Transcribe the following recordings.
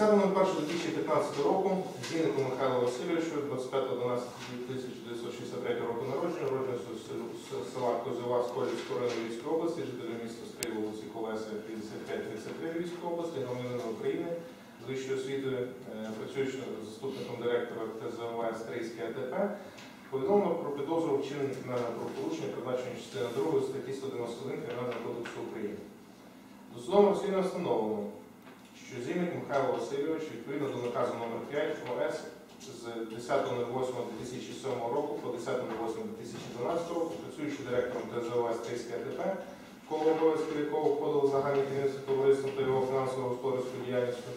30.01.2015 року Зіннику Михайло Васильовичу, 25.11.1963 року народження, уродженцю з- з села Козова Сколівського району Львівської області, жителя міста Стрий, вулиці Колеса, 55-33 Львівської області, громадянина України, з вищою освітою, е, працюючи заступником директора ТЗОВ Стрийське АТП, повідомлено про підозру вчинення кримінального правопорушення, передбачення частини 2 статті 191 Кримінального кодексу України. Досудовим розслідуванням встановлено, що Михайло Васильович відповідно до наказу номер 5 ОС з 10.08.2007 року по 10.08.2012 року, працюючи директором ТЗО Стрийське АТП, коло обов'язків якого входило загальне керівництво товариства та його фінансово-господарською діяльністю,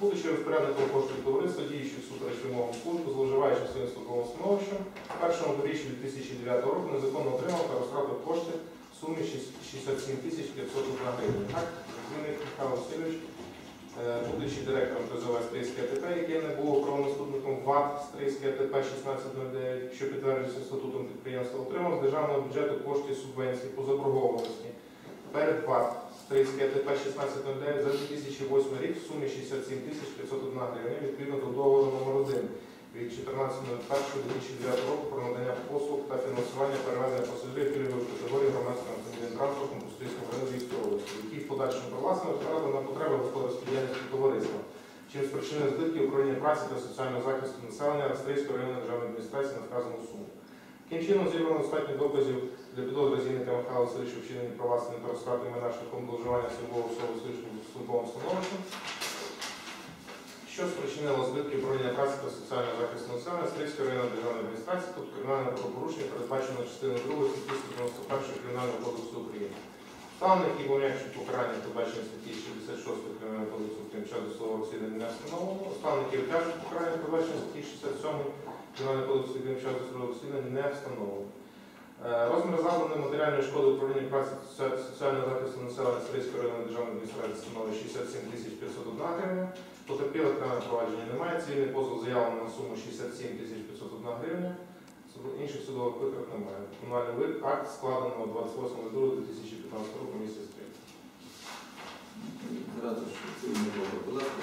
будучи розпорядником коштів товариства, діючи всупереч вимогам служби, зловживаючи своїм службовим становищем, в першому півріччі 2009 року незаконно отримав та розтратив кошти в сумі 67 тисяч 501 гривень. Так, Зімник Михайло Васильович Е, будучи директором ТЗВ Стрийське АТП, яке не було правонаступником ВАТ Стрийське АТП 1609, що підтверджується статутом підприємства, отримав з державного бюджету кошти субвенції по заборгованості. Перед ВАТ Стрийське АТП 1609 за 2008 рік в сумі 67 тисяч 501 гривень відповідно до договору номер 1 від 14.01.2009 року про надання послуг та фінансування перевезення пасажирів пільгової категорії громадського по району Львівської які в подальшому привласнено втратили на потреби господарської діяльності товариства, чим спричинили збитки управління праці та соціального захисту населення Стрийської районної державної адміністрації на вказану суму. Таким чином зібрано достатньо доказів для підозри Зінника Михайла Васильовича вчинення провласнення та розтрати майна шляхом зловживання службового особи службовим становищем, що спричинило збитки управління праці соціального захисту населення Стрийської районної державної адміністрації, тобто кримінальне правопорушення, передбачено частиною 2 статті 191 Кримінального кодексу України. Стан, який був покарання, передбачено статті 66 Кримінального кодексу України час до слова розслідування не встановлено. Стан, тяжким покарання, передбачено статті 67 Кримінального кодексу України час до слова не встановлено. Е, Розмір завданої матеріальної шкоди управління праці соціального захисту населення Стрийської районної державної адміністрації становить 67 тисяч 501 гривня. Потерпілих кримінального провадження немає. Цивільний позов заявлено на суму 67 тисяч 501 гривня. Інших судових виклик немає. Комунальний вид- акт складено 28.02.2015 року місті Стрий. Зразу ж цивільний договор, будь ласка,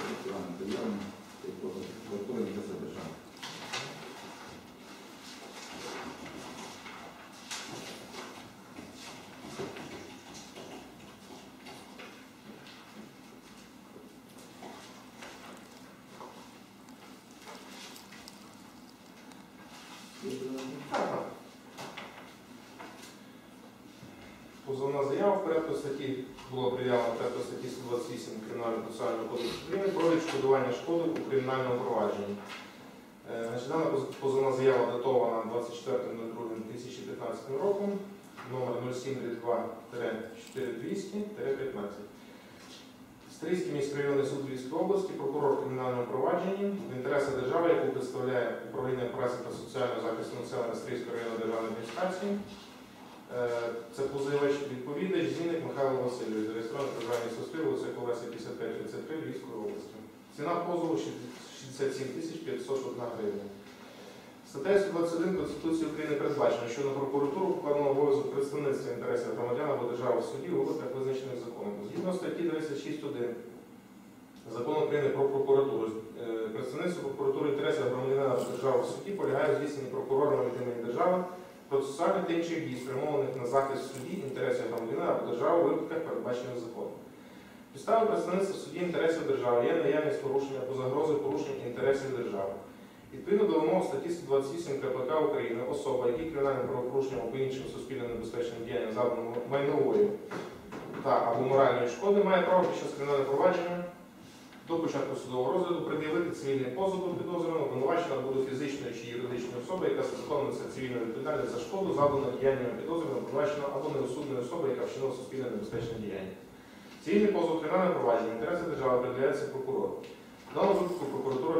Позовна заява в порядку статті була пред'явлена в порядку статті 128 Кримінального процесуального кодексу України про відшкодування шкоди у кримінальному провадженні. Е, дана позовна заява датована 24.02.2015 роком, номер 0732-4200-15. Стрийський міськрайонний суд Львівської області, прокурор в кримінальному провадженні в інтересах держави, яку представляє управління праці та соціального захисту населення Стрийської районної державної адміністрації. Е, Це позивач відповідач Зінник Михайло Васильович, зареєстрований державний суспільство, це Колеса 5533 Львівської області. Ціна позову 67 тисяч 501 гривня. Статтею 121 Конституції України передбачено, що на прокуратуру покладено обов'язок представництва інтересів громадян або держави в суді у випадках визначених законом. Згідно статті 36.1 Закону України про прокуратуру, е, представництво прокуратури інтересів громадянина держави в суді полягає в здійсненні прокурорами від імені держави процесуальних та інших дій, спрямованих на захист в суді інтересів громадянина або держави у випадках, передбачених законом. Підстави представництва в суді інтересів держави є наявність порушення або загрози порушення інтересів держави. Відповідно до вимог статті 128 КПК України, особа, які кримінальним правопорушенням або іншим суспільно небезпечним діянням завдано майнової та або моральної шкоди, має право під час кримінального провадження до початку судового розгляду пред'явити цивільний позов до підозрюваного, обвинувачена буде фізичною чи юридичною особою, яка несе цивільну відповідальність за шкоду, завдану діяннями підозрюваного, обвинуваченого або нерозсудною особою, яка вчинила суспільне небезпечне діяння. Цивільний позов кримінальне провадження інтереси держави пред'являється прокурору. Даному випадку прокуратура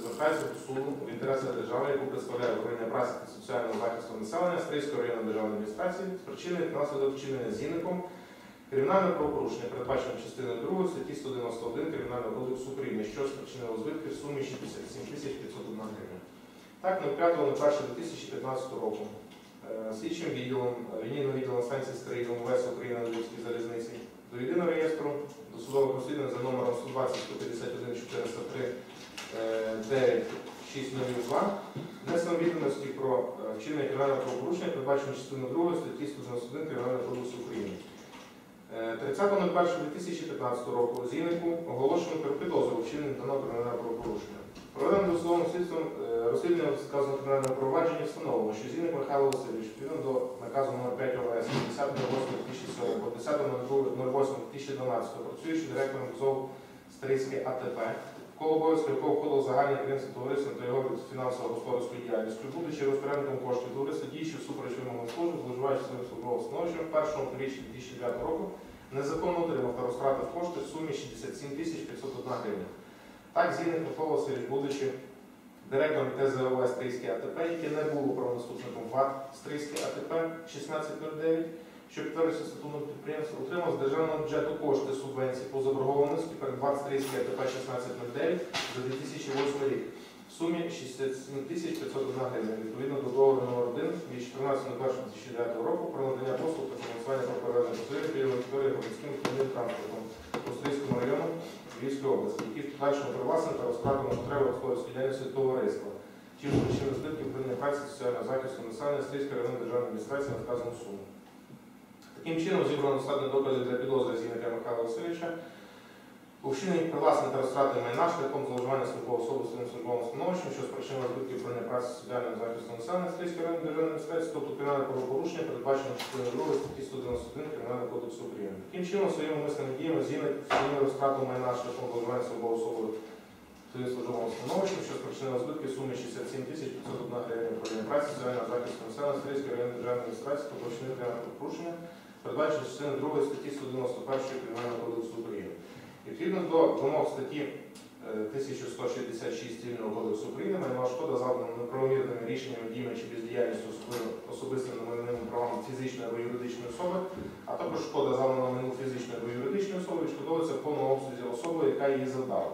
звертається до суду в інтересах держави, яку представляє управління праці та соціального захисту населення Стрийської районної державної адміністрації, спричинених внаслідок вчинення зінником кримінальне правопорушення, передбачено частиною 2 статті 191 Кримінального кодексу України, що спричинило збитки в сумі 67 тисяч 501 гривня. Так, на 5.01.2015 року е, слідчим відділом лінійного відділу станції Стрий МВС України на Львівській залізниці до єдиного реєстру досудових розслідувань за номером 120 151 403 е, 9 602 внесено відомості про е, вчинення кримінального правопорушення, передбачено частиною 2 статті 191 Кримінального кодексу України. Е, 30.01.2015 року Зіннику оголошено про підозру у вчиненні даного кримінального правопорушення. Проведено досудовим слідством е, розслідування сказаного кримінального провадження встановлено, що Зінник Михайло Васильович відповідно до наказу номер 5 ОВС 10.08.2007 по 10.08.2012 працюючи директором ЗОВ Стрийське АТП, коло обов'язку якого входило загальне керівництво товариства та його фінансово-господарською діяльністю, будучи розпорядником коштів товариства, діючи всупереч вимогам служби, зловживаючи своїм службовим становищем в першому півріччі 2009 року, незаконно отримав та розтратив кошти в сумі 67 тисяч 501 гривня. Так, Зінник Микола будучи директором ТЗОВ Стрийське АТП, яке не було правонаступником ВАТ Стрийське АТП 1609, що підтверджується статутом підприємства, отримав з державного бюджету кошти субвенції по заборгованості перед ВАТ Стрийське АТП 1609 за 2008 рік в сумі 67 тисяч 501 гривня, відповідно до договору номер 1 від 14.01.2009 року про надання послуг та фінансування прокурорної послуги пільгової території громадським автомобільним транспортом по Стрийському району Львівської області, які в подальшому привласнено та розкладені потреби господарської діяльності товариства, ті причини збитків впливання праці соціального захисту населення Стрійської районної державної адміністрації на вказану суму. Таким чином зібрано достатньо доказів для підозри Зінника Михайла Васильовича у вчиненні привласнення та розтрати майна шляхом зловживання службового особи своїм службовим становищем, що спричинило збитків впливання праці соціального захисту населення Стрийської районної державної адміністрації, тобто кримінальне правопорушення, передбачено частиною 2 статті 191 Кримінального кодексу України. Таким чином, своїми мисними діями Зінник вчинив розтрату майна шляхом зловживання службового особи своїм службовим становищем, що спричинило збитки в сумі 67 тисяч 501 гривень управління соціального захисту населення Стрийської районної державної адміністрації, тобто вчинив кримінальне правопорушення, передбачено частиною 2 статті 191 Кримінального кодексу України. Відповідно до вимог статті е, 1166 Цивільного кодексу України майнова шкода завдана неправомірними рішеннями, діями чи бездіяльністю особистими майновими правами фізичної або юридичної особи, а також шкода завдана майну фізичної або юридичної особи відшкодовується в повному обсязі особою, яка її завдала.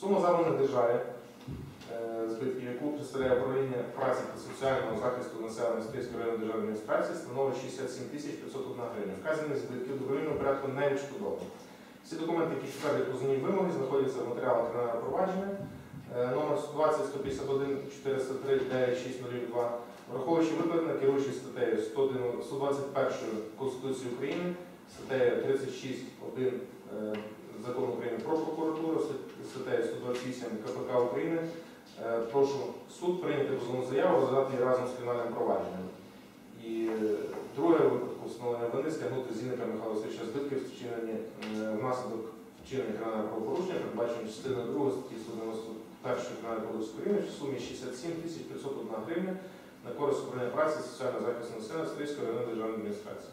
Сума завданих державі е, збитків, яку представляє управління праці та соціального захисту населення Стрийської районної державної адміністрації, становить 67 тисяч 501 гривень. Вказані збитки в порядку не відшкодовані. Всі документи, які підтверджують позовні вимоги, знаходяться в матеріалах кримінального провадження е, номер 120 151 403 9602, враховуючи викладене, керуючись статтею 121 Конституції України, статтею 36.1 е, Закону України про прокуратуру, статтею 128 КПК України. Е, Прошу суд прийняти позовну заяву, розглядати її разом з кримінальним провадженням. І друге випадку встановлення вини стягнути з Михайла Васильовича збитків, вчинені е, внаслідок вчинення кримінального правопорушення, передбачено частиною 2 статті 191 Кримінального кодексу України в сумі 67 тисяч 501 гривня на користь управління праці соціального захисту населення Стрийської районної державної адміністрації.